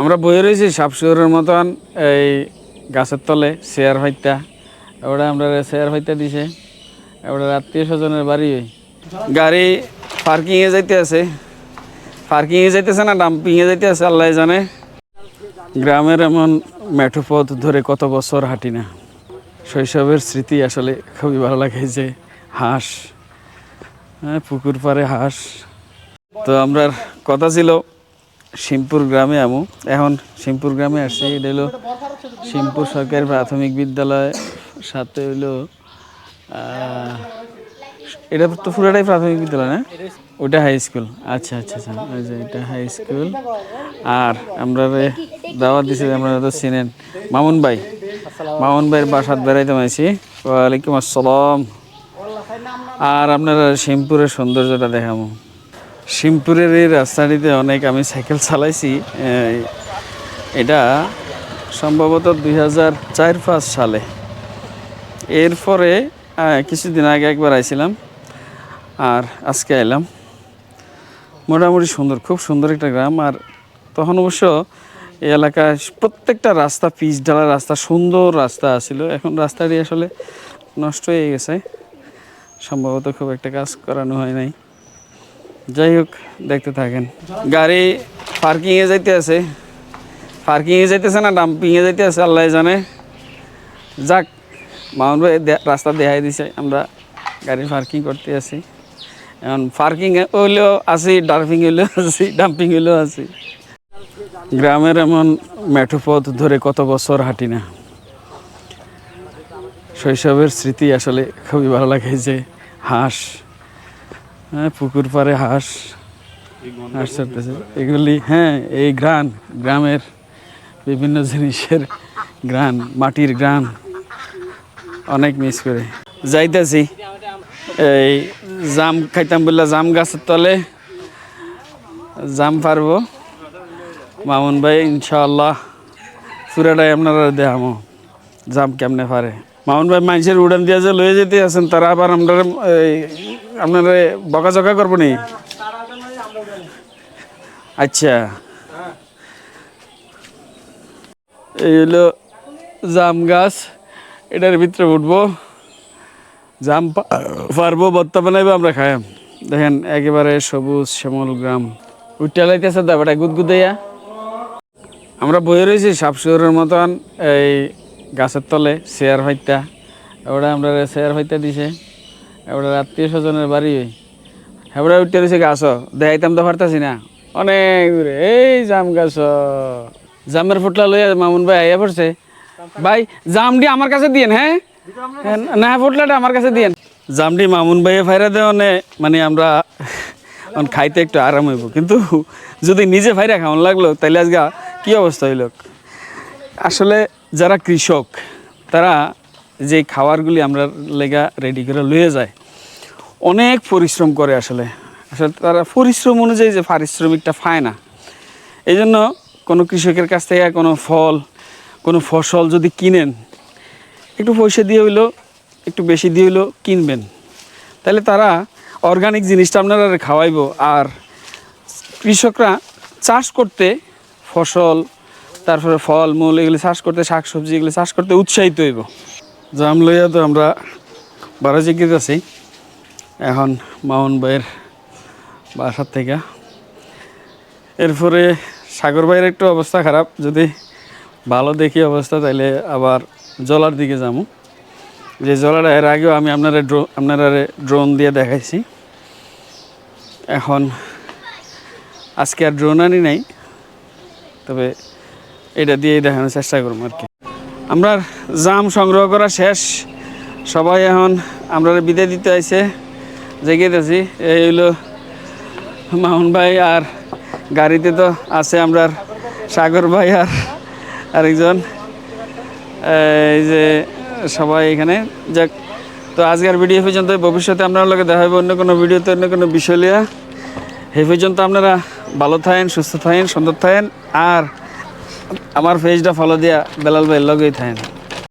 আমরা বয়ে রয়েছি সাপশুরের মতন এই গাছের তলে শেয়ার ফাইতা এবারে আমরা শেয়ার ফাইতা দিছে। এবারে আত্মীয় স্বজনের বাড়ি। গাড়ি পার্কিংয়ে যাইতে আছে। পার্কিংয়ে যাইতেছে না, ডাম্পিংয়ে যাইতে আছে, আল্লাহ জানে। গ্রামের এমন মেঠো পথ ধরে কত বছর হাঁটি না। শৈশবের স্মৃতি আসলে খুবই ভালো লাগে যে হাঁস হ্যাঁ পুকুর পাড়ে হাঁস। তো আমরা কথা ছিল শিমপুর গ্রামে আমু। এখন শিমপুর গ্রামে আসছি এটা হলো শিমপুর সরকারি প্রাথমিক বিদ্যালয় সাথে আহ, এটা তো পুরোটাই প্রাথমিক বিদ্যালয় না? ওটা হাই স্কুল আচ্ছা আচ্ছা আচ্ছা যে এটা হাই স্কুল আর আমরা দাওয়াত দিছি আপনারা তো চিনেন। মামুন ভাই মামুন ভাইয়ের বাসাত বেড়াইতে মাইছি। ওয়ালাইকুম আসসালাম। আর আপনারা শিমপুরের সৌন্দর্যটা দেখাবো শিমপুরের এই রাস্তাটিতে অনেক আমি সাইকেল চালাইছি এটা সম্ভবত দুই হাজার চার পাঁচ সালে। এরপরে কিছুদিন আগে একবার আইছিলাম আর আজকে এলাম মোটামুটি সুন্দর, খুব সুন্দর একটা গ্রাম আর তখন অবশ্য এই এলাকায় প্রত্যেকটা রাস্তা পিচ ঢালা রাস্তা, সুন্দর রাস্তা আছিল এখন রাস্তাটি আসলে নষ্ট হয়ে গেছে। সম্ভবত খুব একটা কাজ করানো হয় নাই। যাই হোক, দেখতে থাকেন। গাড়ি পার্কিংয়ে যাইতে আছে। পার্কিংয়ে যাইতেছে না ডাম্পিংয়ে যাইতে আছে, আল্লাহ জানে। যাক মাউন্ট ভাই রাস্তা দেখাই দিছে, আমরা গাড়ি পার্কিং করতে আছি। এখন পার্কিং হইলেও আছি ডাম্পিং হইলেও আছি ডাম্পিং হইলেও আছি। গ্রামের এমন মেঠো পথ ধরে কত বছর হাঁটি না। শৈশবের স্মৃতি আসলে খুবই ভালো লাগে যে হাঁস হ্যাঁ পুকুর পাড়ে হাঁস হাঁস চড়তেছে এগুলি হ্যাঁ এই গ্রান গ্রামের বিভিন্ন জিনিসের গ্রান মাটির গ্রান অনেক মিস করে। যাইতেছি এই জাম খাইতাম বললে জাম গাছের তলে জাম পারব। মামুন ভাই ইনশাল্লাহ পুরাটাই আপনারা দেখামো জাম কেমনে পারে। মামুন ভাই মানুষের উড়ান দিয়ে যে লয়ে যেতে আছেন তারা আবার আপনারা এই, আপনারা বকাঝকা করব নি? আচ্ছা। এই হলো জাম গাছ, এটার ভিতরে উঠবো। জাম পারব বত্তা বানাইবো, আমরা খাইম দেখেন, একেবারে সবুজ শ্যামল গ্রাম। উঠতে লাইতেছে দাবাটা গুদগুদাইয়া। আমরা বয়ে রয়েছি সাপশুরের মতন, এই গাছের তলে চেয়ার ফাইতা এবারে আমরা চেয়ার ফাইতা দিছে। এবারে আত্মীয় স্বজনের বাড়ি। এবারে উঠতে রয়েছে গাছ, দেখাইতাম তো পারতাছি না। অনেক দূরে, এই জাম গাছ। জামের ফুটলা লইয়া মামুন ভাই আইয়া পড়ছে। ভাই জামডি আমার কাছে দিয়েন হ্যাঁ? না, ফুটলাটা আমার কাছে দিয়েন। জামডি মামুন ভাইয়ে ফাইরা দেওয়া মানে আমরা খাইতে একটু আরাম হইব। কিন্তু যদি নিজে ফাইরা খাওয়ান লাগল, তাইলে আজকে কি অবস্থা হইল? আসলে যারা কৃষক, তারা যে খাবারগুলি আমরা লেগা রেডি করে লয়ে যায়, অনেক পরিশ্রম করে আসলে। আসলে তারা পরিশ্রম অনুযায়ী যে পারিশ্রমিকটা পায় না। এই জন্য কোনো কৃষকের কাছ থেকে কোনো ফল, কোনো ফসল যদি কিনেন, একটু পয়সা দিয়ে হইল, একটু বেশি দিয়ে হইল কিনবেন। তাহলে তারা অর্গানিক জিনিসটা আপনারা খাওয়াইবো। আর কৃষকরা চাষ করতে ফসল, তারপরে ফল মূল এগুলি চাষ করতে শাক সবজি এগুলি চাষ করতে উৎসাহিত হইব। জাম লইয়া তো আমরা বারাজি আছি। এখন মামুন ভাইয়ের বাসার থেকে। এরপরে সাগর ভাইয়ের একটু অবস্থা খারাপ। যদি ভালো দেখি অবস্থা, তাইলে আবার জলার দিকে যাব যে জলাটা, এর আগেও আমি আপনারা ড্রো আপনারা ড্রোন দিয়ে দেখাইছি। এখন আজকে আর ড্রোন আনি নাই, তবে এটা দিয়েই দেখানোর চেষ্টা করব আর কি। আমরা জাম সংগ্রহ করা শেষ। সবাই এখন আমরা বিদায় দিতে আইছে। জেগেতেছি এই হইল মামুন ভাই আর গাড়িতে তো আছে আমরা সাগর ভাই আর আরেকজন। এই যে সবাই এখানে। যাক, তো আজকের ভিডিও পর্যন্ত ভবিষ্যতে আপনার লগে দেখা হবে অন্য কোনো ভিডিওতে, অন্য কোনো বিষয় লিয়া এই পর্যন্ত আপনারা ভালো থাকেন, সুস্থ থাকেন, সুন্দর থাকেন। আর আমার পেজটা ফলো দিয়া বেলাল ভাইয়ের লগেই থাকেন।